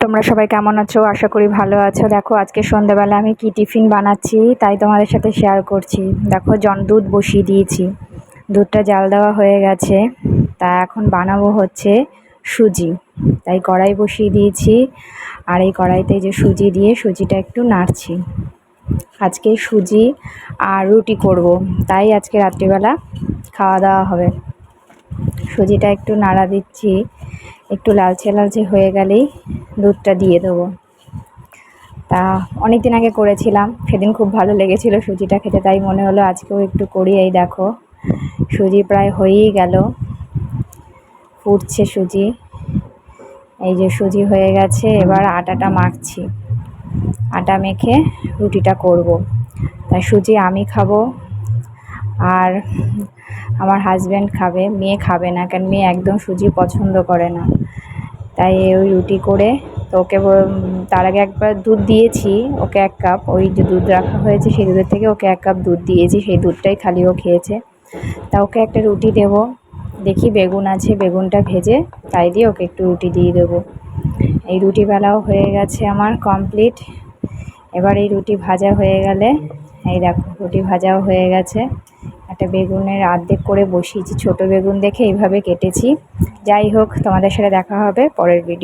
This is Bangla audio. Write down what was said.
তোমরা সবাই কেমন আছো? আশা করি ভালো আছো। দেখো, আজকে সন্ধ্যাবেলা আমি কি টিফিন বানাচ্ছি তাই তোমাদের সাথে শেয়ার করছি। দেখো, জন দুধ বসিয়ে দিয়েছি। দুধটা জাল দেওয়া হয়ে গেছে। তা এখন বানাবো হচ্ছে সুজি। তাই কড়াই বসিয়ে দিয়েছি। আর এই কড়াইতে যে সুজি দিয়ে সুজিটা একটু নাড়ছি। আজকে সুজি আর রুটি করব। তাই আজকে রাত্রিবেলা খাওয়া দাওয়া হবে। সুজিটা একটু নাড়া দিচ্ছি। একটু লালচে লালচে হয়ে গেলেই দুধটা দিয়ে দেবো। তা অনেক দিন আগে করেছিলাম, সেদিন খুব ভালো লেগেছিল সুজিটা খেতে, তাই মনে হলো আজকেও একটু করি এই দেখো। সুজি প্রায় হয়েই গেল, ফুটছে সুজি। এই যে সুজি হয়ে গেছে, এবার আটাটা মাখছি। আটা মেখে রুটিটা করব। তাই সুজি আমি খাব আর আমার হাজব্যান্ড খাবে, মেয়ে খাবে না, কারণ মেয়ে একদম সুজি পছন্দ করে না। তাই ওই রুটি করে তো ওকে তার আগে একবার দুধ দিয়েছি, ওকে এক কাপ ওই যে দুধ রাখা হয়েছে সেই দুধের থেকে ওকে এক কাপ দুধ দিয়েছি, সেই দুধটাই খালি ও খেয়েছে। তা ওকে একটা রুটি দেব, দেখি বেগুন আছে, বেগুনটা ভেজে তাই দিয়ে ওকে একটু রুটি দিয়ে দেবো। এই রুটি বেলাও হয়ে গেছে আমার কমপ্লিট এবার এই রুটি ভাজা হয়ে গেলে, এই দেখো রুটি ভাজাও হয়ে গেছে। একটা বেগুনের আর্ধেক করে বসিয়েছি, ছোট বেগুন দেখে এইভাবে কেটেছি। যাই হোক, তোমাদের সাথে দেখা হবে পরের ভিডিও